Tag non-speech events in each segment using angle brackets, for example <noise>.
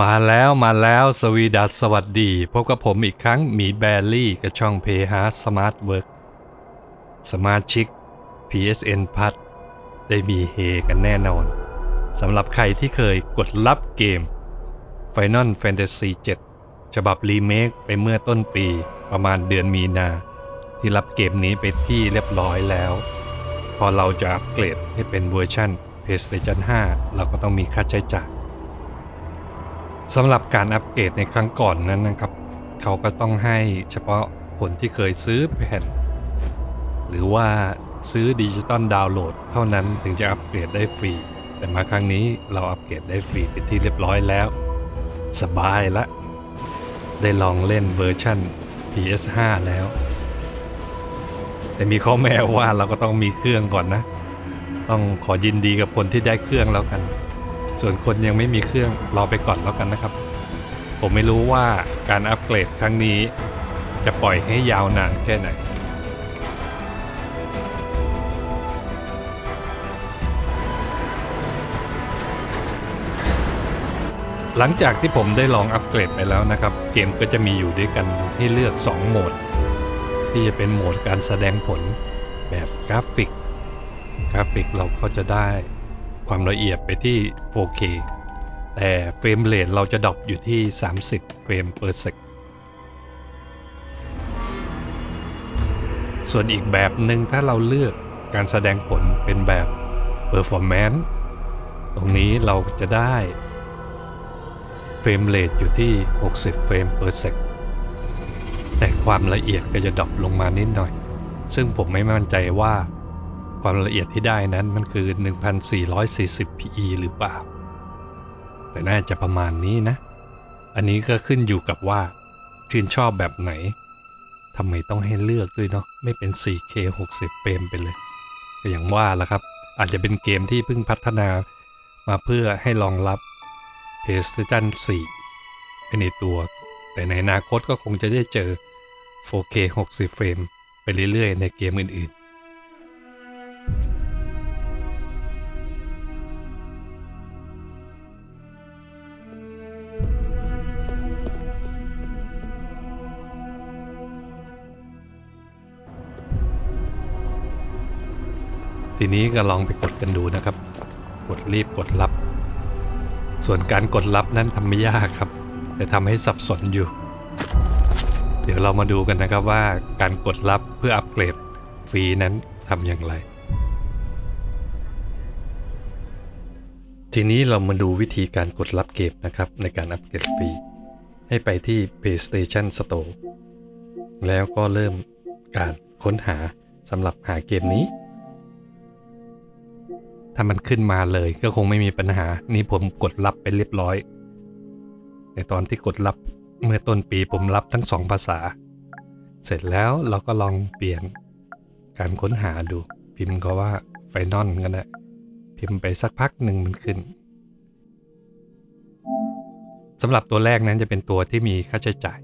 มาแล้วมาแล้วสวีดัสสวัสดี พบกับผมอีกครั้งมีแบลลี่กับช่องเพฮาสมาร์ทเวิร์กสมาชิก PSN พัดได้มีเฮกันแน่นอนสำหรับใครที่เคยกดรับเกม Final Fantasy 7 ฉบับรีเมคไปเมื่อต้นปีประมาณเดือนมีนา ที่รับเกมนี้ไปที่เรียบร้อยแล้ว พอเราจะอัปเกรดให้เป็นเวอร์ชัน PlayStation 5 เราก็ต้องมีค่าใช้จ่าย สำหรับการอัปเกรดในครั้งก่อนนั้นนะครับ เขาก็ต้องให้เฉพาะคนที่เคยซื้อแผ่น หรือว่าซื้อดิจิตอลดาวน์โหลด เท่านั้นถึงจะอัปเกรดได้ฟรี แต่มาครั้งนี้เราอัปเกรดได้ฟรีเป็นที่เรียบร้อยแล้ว สบายละ ได้ลองเล่นเวอร์ชัน PS5 แล้ว แต่มีข้อแม้ว่าเราก็ต้องมีเครื่องก่อนนะ ต้องขอยินดีกับคนที่ได้เครื่องแล้วกัน ส่วนคนยังไม่มีเครื่องรอไปก่อนแล้วกันนะครับ ผมไม่รู้ว่าการอัปเกรดครั้งนี้ จะปล่อยให้ยาวนานแค่ไหนหลังจากที่ผมได้ลองอัปเกรดไปแล้วนะครับ เกมก็จะมีอยู่ด้วยกันให้เลือก 2 โหมด ที่จะเป็นโหมดการแสดงผลแบบกราฟิก กราฟิกเราก็จะได้ ความละเอียดไปที่ 4K แต่เฟรมเรทเราจะดรอปอยู่ที่ 30 เฟรม per sec ส่วนอีกแบบหนึ่งถ้าเราเลือกการแสดงผลเป็นแบบ performance ตรงนี้เราจะได้เฟรมเรทอยู่ที่ 60 เฟรม per sec แต่ความละเอียดก็จะดรอปลงมานิดหน่อย ซึ่งผมไม่มั่นใจว่า ความละเอียดที่ได้นั้นมันคือ 1440 PE หรือเปล่า แต่น่าจะประมาณนี้นะ อันนี้ก็ขึ้นอยู่กับว่า ชื่นชอบแบบไหนทำไมต้องให้เลือกด้วยเนาะไม่เป็น 4K 60 เฟรมไปเลยก็อย่างว่าละครับ อาจจะเป็นเกมที่เพิ่งพัฒนามาเพื่อให้รองรับ PlayStation 4ไปในตัว แต่ในอนาคตก็คงจะได้เจอ 4K 60 เฟรมไปเรื่อยๆ ในเกมอื่นๆ ทีนี้ก็ลองไปกดกันดูนะครับ กดรีบกดรับ ส่วนการกดรับนั้นทำไม่ยากครับ แต่ทำให้สับสนอยู่ เดี๋ยวเรามาดูกันนะครับว่าการกดรับเพื่ออัปเกรดฟรีนั้นทำอย่างไรทีนี้เรามาดูวิธีการกดรับเกมนะครับ ในการอัปเกรดฟรี ให้ไปที่ PlayStation Store แล้วก็เริ่มการค้นหาสำหรับหาเกมนี้ ถ้ามันขึ้นมาเลยก็คงไม่มีปัญหา นี่ผมกดรับไปเรียบร้อยในตอนที่กดรับเมื่อต้นปีผมรับทั้งสองภาษา เสร็จแล้วเราก็ลองเปลี่ยนการค้นหาดู พิมพ์ก็ว่าไฟนอลก็ได้พิมพ์ไปสักพักหนึ่งมันขึ้นสำหรับตัวแรกนั้นจะเป็นตัวที่มีค่าใช้จ่าย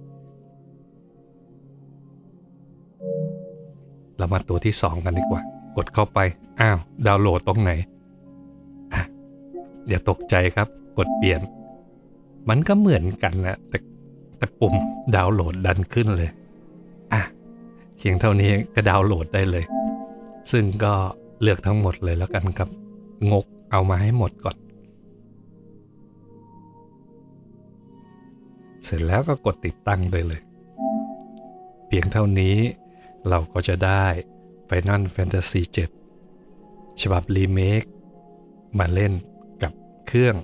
เรามาตัวที่ 2 กันดีกว่า กดเข้าไป อ้าว ดาวน์โหลดตรงไหน อย่าตกใจครับ กดเปลี่ยน มันก็เหมือนกันแหละแต่แต่ปุ่มดาวน์โหลดดันขึ้นเลย อะเพียงเท่านี้ก็ดาวน์โหลดได้เลย ซึ่งก็เลือกทั้งหมดเลยแล้วกันครับ งกเอามาให้หมดก่อน เสร็จแล้วก็กดติดตั้งได้เลย เพียงเท่านี้เราก็จะได้ Final Fantasy 7 ฉบับรีเมคมาเล่น เครื่อง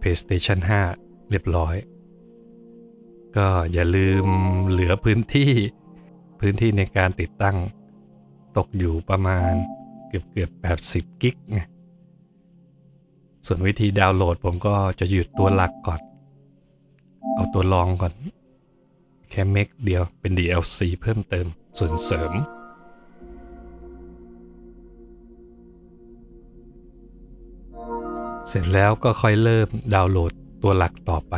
PlayStation 5 เรียบร้อย ก็อย่าลืมเหลือพื้นที่พื้นที่ในการติดตั้งตกอยู่ประมาณเกือบเกือบ 80 กิกไงส่วนวิธีดาวน์โหลดผมก็จะหยุดตัวหลักก่อน เอาตัวรองก่อน แค่เมกเดียวเป็น DLC เพิ่มเติมส่วนเสริม เสร็จแล้วก็ค่อยเริ่มดาวน์โหลดตัวหลักต่อไป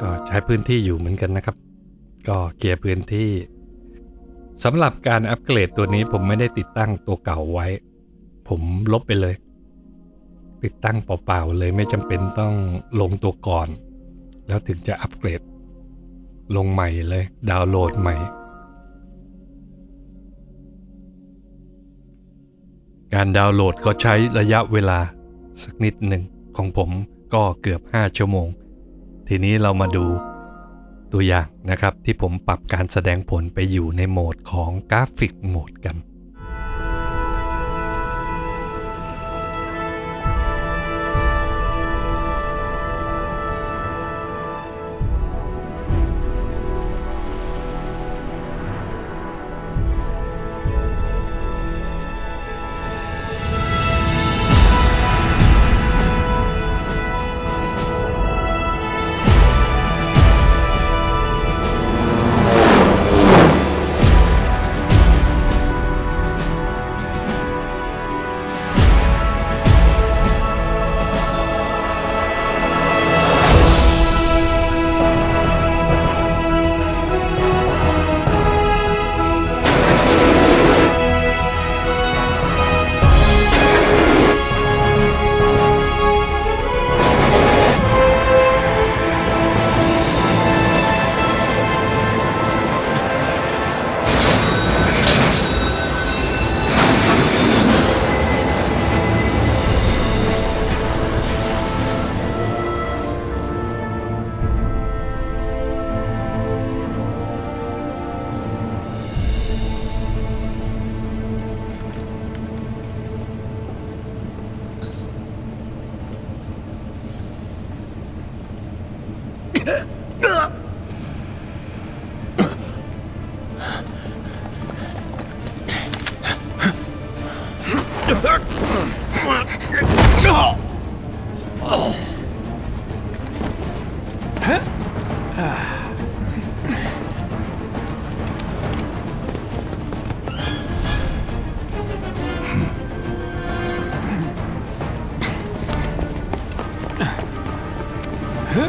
ก็ใช้พื้นที่อยู่เหมือนกันนะครับ ก็เกียร์พื้นที่สำหรับการอัปเกรดตัวนี้ผมไม่ได้ติดตั้งตัวเก่าไว้ ผมลบไปเลย ติดตั้งเปล่าๆเลยไม่จำเป็นต้องลงตัวก่อน แล้วถึงจะอัปเกรด ลงใหม่เลย ดาวน์โหลดใหม่ การดาวน์โหลดก็ใช้ระยะเวลาสักนิดหนึ่งของผมก็เกือบ 5 ชั่วโมง ทีนี้เรามาดูตัวอย่างนะครับที่ผมปรับการแสดงผลไปอยู่ในโหมดของกราฟิกโหมดกัน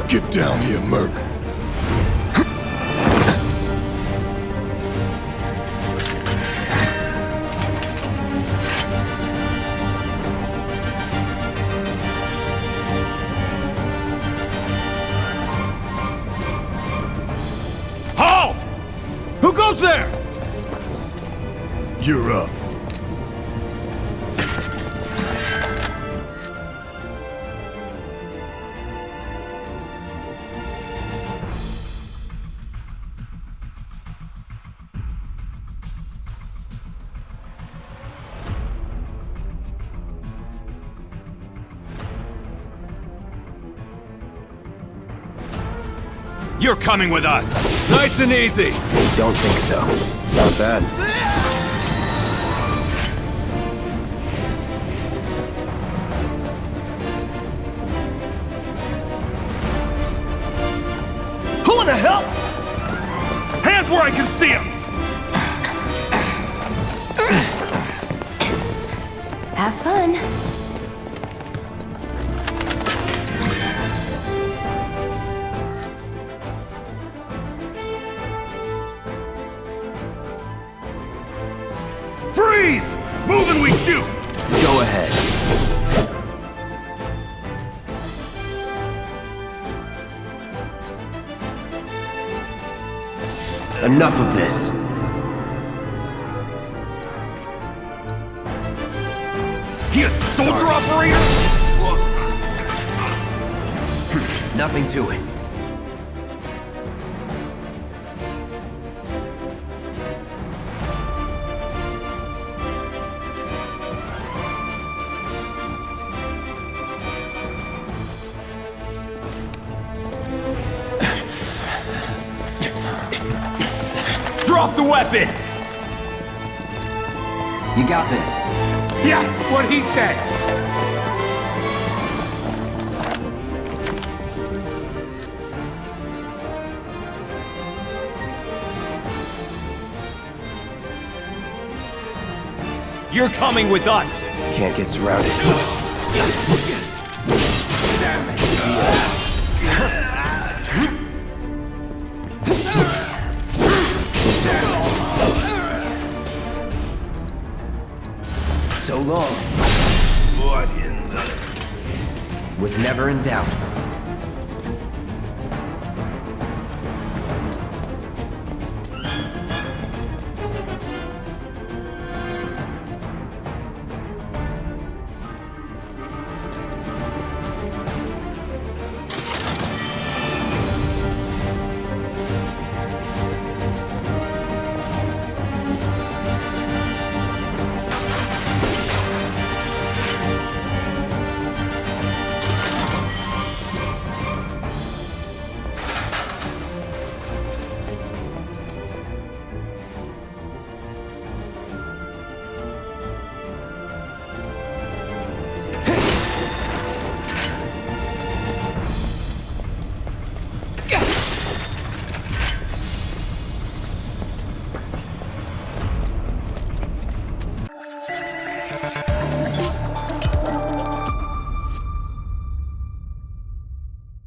Get down here, Merc. Goes there? You're up. You're coming with us. Nice and easy. Don't think so. Not bad. Who in the hell? Hands where I can see them. Have fun. Freeze! Move and we shoot. Go ahead. Enough of this. He a soldier operator? Nothing to it. Drop the weapon. You got this. Yeah, what he said. You're coming with us. Can't get surrounded. <laughs> long. What in the... Was never in doubt.